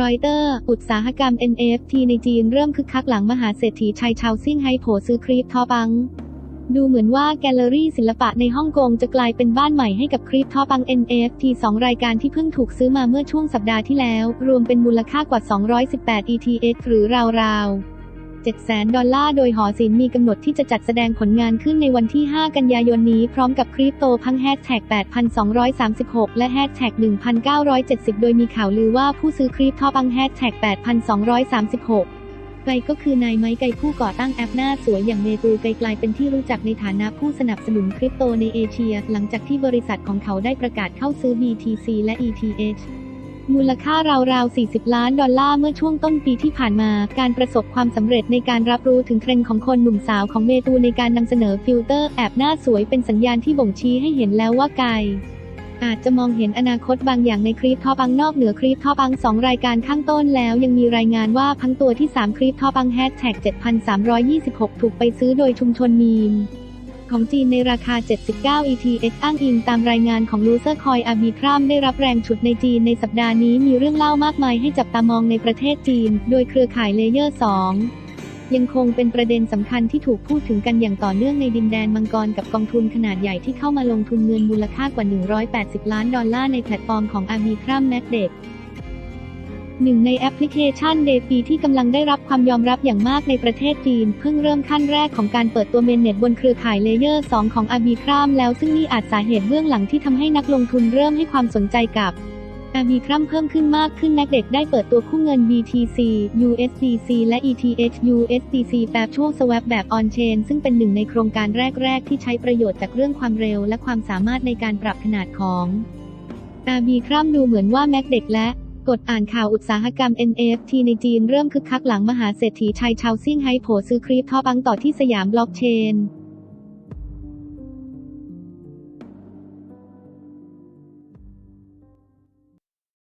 รอยเตอร์ อุตสาหกรรม NFT ในจีนเริ่มคึกคักหลังมหาเศรษฐีชายชาวซิ่งไฮโผซื้อคริปทอปัง ดูเหมือนว่าแกลเลอรี่ศิลปะในฮ่องกงจะกลายเป็นบ้านใหม่ให้กับคริปทอปัง NFT 2 รายการที่เพิ่งถูกซื้อมาเมื่อช่วงสัปดาห์ที่แล้ว รวมเป็นมูลค่ากว่า 218 ETH หรือราวๆ 700,000ดอลลาร์โดยหอศิลป์มีกำหนดที่จะจัดแสดงผลงานขึ้นในวันที่ 5 กันยายนนี้พร้อมกับคริปโตพังแฮชแท็ก8,236 และแฮชแท็ก1,970 โดยมีข่าวลือว่าผู้ซื้อคริปทอปังแฮชแท็ก8,236ไกก็คือนายไม้ไกผู้ก่อตั้งแอปหน้าสวยอย่างเมตูไกกลายเป็นที่รู้จักในฐานะผู้สนับสนุนคริปโตในเอเชีย หลังจากที่บริษัทของเขาได้ประกาศเข้าซื้อ BTC และ ETH มูลค่าราวๆ 40 ล้านดอลลาร์เมื่อช่วงต้นปีที่ผ่านมา การประสบความสำเร็จในการรับรู้ถึงเทรนด์ของคนหนุ่มสาวของเมตูในการนำเสนอฟิลเตอร์แอบหน้าสวยเป็นสัญญาณที่บ่งชี้ให้เห็นแล้วว่าไกอาจจะมองเห็นอนาคตบางอย่างในคลิปทอปังนอกเหนือคลิปทอปัง 2 รายการข้างต้นแล้วยังมีรายงานว่าพังตัวที่ 3 คลิปทอปังแฮชแท็ก7,326 ถูกไปซื้อโดยชุมชนมีม ของจีนในราคา 79 ETH อ้างอิงตามรายงานของ Loser Coin อาบีครัมได้รับแรงฉุดในจีนในสัปดาห์นี้มีเรื่องเล่ามากมายให้จับตามองในประเทศจีน โดยเครือข่ายเลเยอร์ 2ยังคงเป็นประเด็นสำคัญที่ถูกพูดถึงกันอย่างต่อเนื่องในดินแดนมังกรกับกองทุนขนาดใหญ่ที่เข้ามาลงทุนเงินมูลค่ากว่า 180 ล้านดอลลาร์ในแพลตฟอร์มของอาบีครัมแมกเดก หนึ่งในแอปพลิเคชันเดปีที่กำลังได้รับความยอมรับอย่างมากในประเทศจีน เพิ่งเริ่มขั้นแรกของการเปิดตัวเมนเน็ตบนเครือข่ายเลเยอร์ 2 ของอาบีครามแล้วซึ่งนี่อาจสาเหตุเบื้องหลังที่ทำให้นักลงทุนเริ่มให้ความสนใจกับอาบีครัมเพิ่มขึ้นมากขึ้นนักเด็กได้เปิดตัวคู่เงิน BTC USDC และ ETH USDC แบบช่วง swap แบบ on-chain ซึ่งเป็นหนึ่งในโครงการแรก ๆ ที่ใช้ประโยชน์จากเรื่องความเร็ว และความสามารถในการปรับขนาดของอาบีครัมดูเหมือนว่าแม็กเด็กและ กดอ่านข่าวอุตสาหกรรม NFT ในจีนเริ่มคึกคักหลังมหาเศรษฐีชายชาวซิ่งไฮโผซื้อคริปทอปังต่อที่สยามบล็อกเชน